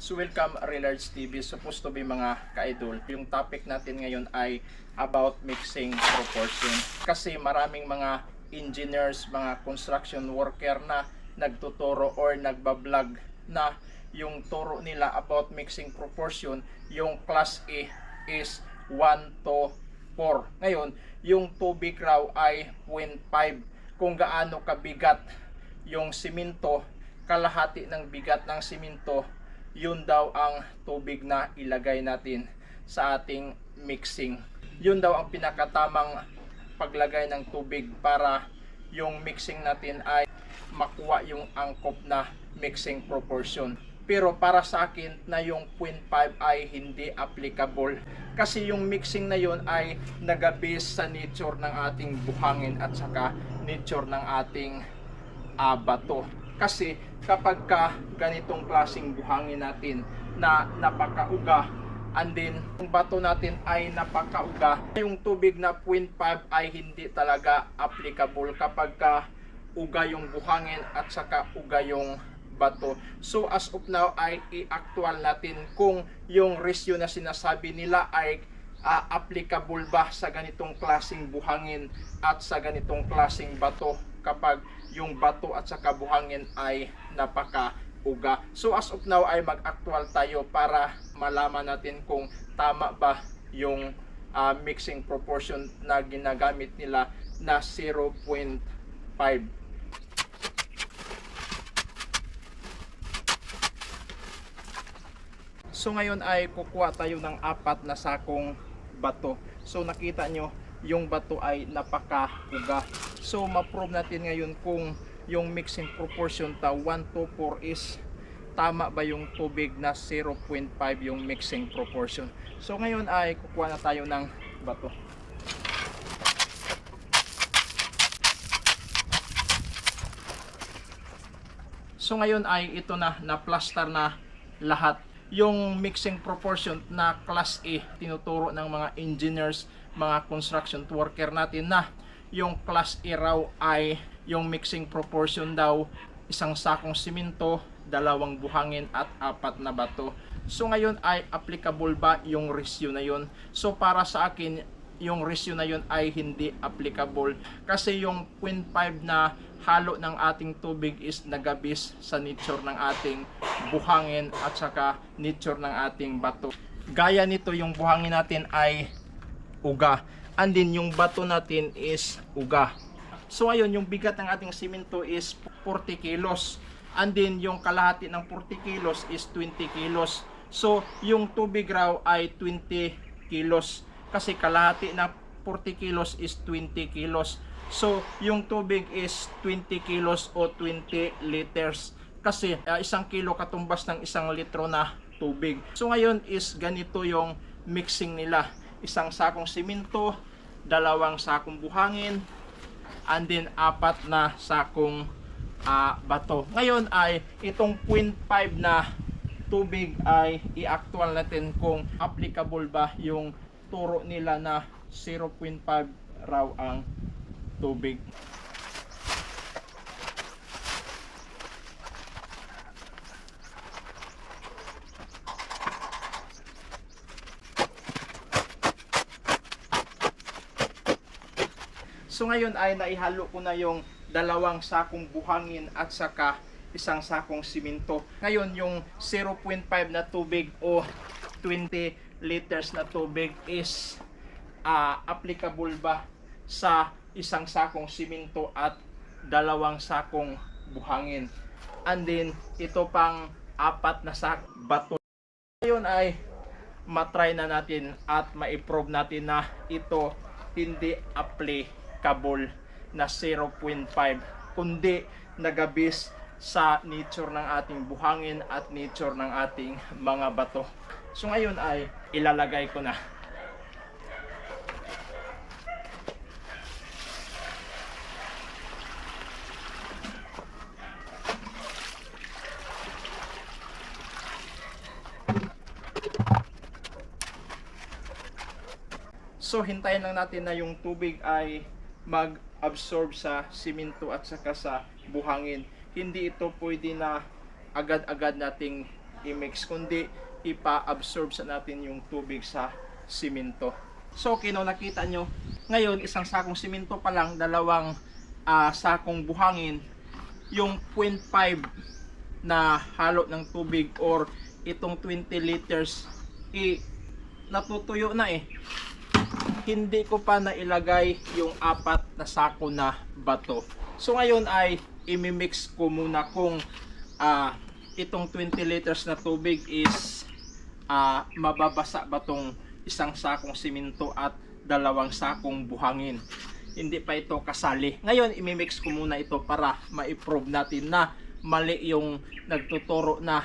So welcome Relards TV, supposed to be mga ka-idol. Yung topic natin ngayon ay about mixing proportion. Kasi maraming mga engineers, mga construction worker na nagtuturo or nagbablog na yung turo nila about mixing proportion, yung class A is 1 to 4. Ngayon, yung tubig raw ay 0.5 kung gaano kabigat yung simento, kalahati ng bigat ng simento, yun daw ang tubig na ilagay natin sa ating mixing. Yun daw ang pinakatamang paglagay ng tubig para yung mixing natin ay makuha yung angkop na mixing proportion. Pero para sa akin na yung 0.5 ay hindi applicable. Kasi yung mixing na yun ay nagabase sa nature ng ating buhangin at saka nature ng ating ah, bato. Kasi kapag ka ganitong klaseng buhangin natin na napakauga and then yung bato natin ay napakauga, yung tubig na 0.5 ay hindi talaga applicable kapag ka uga yung buhangin at saka uga yung bato. So as of now ay i-actual natin kung yung ratio na sinasabi nila ay ah, applicable ba sa ganitong klaseng buhangin at sa ganitong klaseng bato kapag yung bato at saka buhangin ay napaka uga. So as of now ay mag-actual tayo para malaman natin kung tama ba yung ah, mixing proportion na ginagamit nila na 0.5. So ngayon ay kukuha tayo ng apat na sakong bato. So nakita nyo, yung bato ay napaka-uga. So ma-prove natin ngayon kung yung mixing proportion ta 1 to 4 is tama ba yung tubig na 0.5 yung mixing proportion. So ngayon ay kukuha na tayo ng bato. So ngayon ay ito na na plaster na lahat. Yung mixing proportion na class A tinuturo ng mga engineers, mga construction worker natin na yung class A raw ay yung mixing proportion daw isang sakong simento, dalawang buhangin at apat na bato. So ngayon ay applicable ba yung ratio na yun? So para sa akin yung ratio na yun ay hindi applicable kasi yung 0.5 na halo ng ating tubig is nagabis sa nature ng ating buhangin at saka nature ng ating bato. Gaya nito yung buhangin natin ay uga. And then yung bato natin is uga. So ngayon yung bigat ng ating simento is 40 kilos. And then yung kalahati ng 40 kilos is 20 kilos. So yung tubig raw ay 20 kilos kasi kalahati na 40 kilos is 20 kilos. So, yung tubig is 20 kilos o 20 liters. Kasi uh, isang kilo katumbas ng isang litro na tubig. So, ngayon is ganito yung mixing nila. Isang sakong simento, dalawang sakong buhangin, and then apat na sakong ah, bato. Ngayon ay itong 0.5 na tubig ay i-actual natin kung applicable ba yung turo nila na 0.5 raw ang tubig. So ngayon ay naihalo ko na yung dalawang sakong buhangin at saka isang sakong simento. Ngayon yung 0.5 na tubig o 20 liters na tubig is ah, applicable ba sa isang sakong simento at dalawang sakong buhangin. And then ito pang apat na sak bato. Ngayon ay matry na natin at ma-prove natin na ito hindi applicable na 0.5 kundi nagabis sa nature ng ating buhangin at nature ng ating mga bato. So ngayon ay ilalagay ko na. So hintayin lang natin na yung tubig ay mag-absorb sa simento at saka sa buhangin. Hindi ito pwede na agad-agad nating i-mix, kundi ipa-absorb sa natin yung tubig sa simento. So, kino nakita nyo, ngayon, isang sakong simento pa lang, dalawang ah, sakong buhangin, yung 0.5 na halo ng tubig or itong 20 liters, i natutuyo na eh. Hindi ko pa nailagay yung apat na sako na bato. So ngayon ay imimix ko muna kung ah, itong 20 liters na tubig is ah, mababasa ba tong isang sakong simento at dalawang sakong buhangin. Hindi pa ito kasali. Ngayon, imimix ko muna ito para ma-prove natin na mali yung nagtuturo na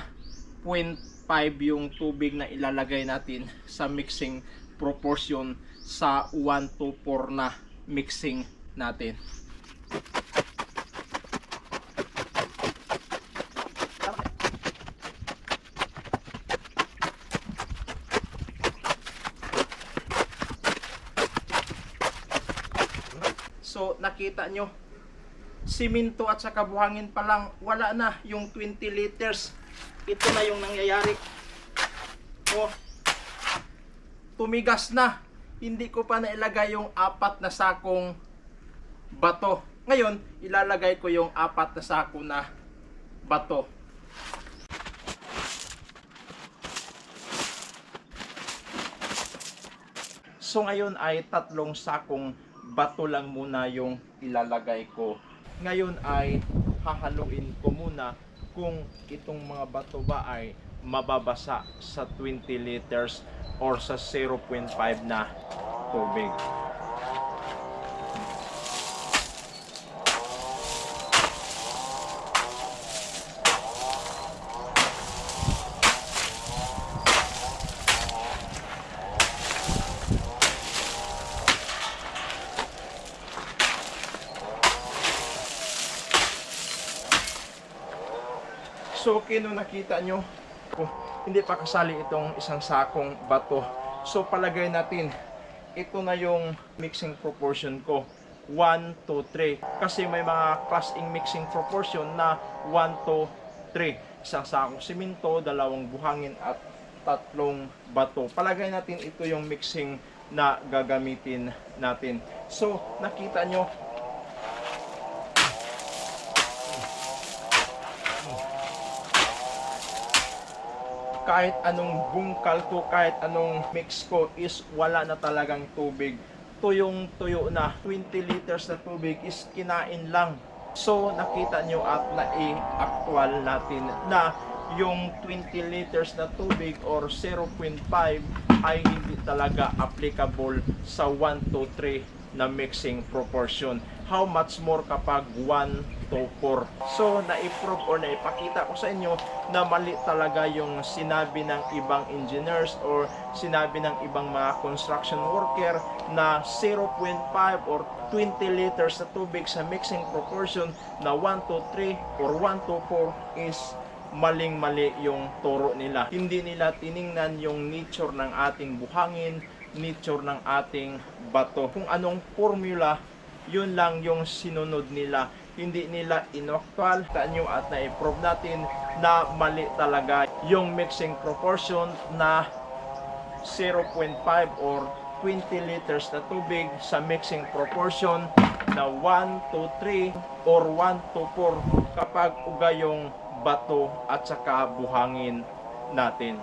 0.5 yung tubig na ilalagay natin sa mixing proportion sa 1 to 4 na mixing natin. So nakita nyo, siminto at saka buhangin pa lang, wala na yung 20 liters. Ito na yung nangyayari. Oh, tumigas na. Hindi ko pa nailagay yung apat na sakong bato. Ngayon, ilalagay ko yung apat na sako na bato. So ngayon ay tatlong sakong bato lang muna yung ilalagay ko. Ngayon ay hahaluin ko muna kung itong mga bato ba ay mababasa sa 20 liters or sa 0.5 na tubig. So, kino nakita nyo, kung hindi pa kasali itong isang sakong bato. So, palagay natin, ito na yung mixing proportion ko. 1 to 3. Kasi may mga class in mixing proportion na 1 to 3. Isang sakong simento, dalawang buhangin at tatlong bato. Palagay natin ito yung mixing na gagamitin natin. So, nakita nyo, kahit anong bungkal ko, kahit anong mix ko is wala na talagang tubig. Tuyong tuyo na. 20 liters na tubig is kinain lang. So nakita nyo at na-actual natin na yung 20 liters na tubig or 0.5 ay hindi talaga applicable sa 1 to 3 na mixing proportion. How much more kapag 1 to 4. So, na-prove or naipakita ko sa inyo na mali talaga yung sinabi ng ibang engineers or sinabi ng ibang mga construction worker na 0.5 or 20 liters na tubig sa mixing proportion na 1 to 3 or 1 to 4 is maling-mali yung turo nila. Hindi nila tiningnan yung nature ng ating buhangin, nature ng ating bato. Kung anong formula, yun lang yung sinunod nila. Hindi nila inoktual. Tanyo at na-prove natin na mali talaga yung mixing proportion na 0.5 or 20 liters na tubig sa mixing proportion na 1 to 3 or 1 to 4 kapag uga yung bato at saka buhangin natin.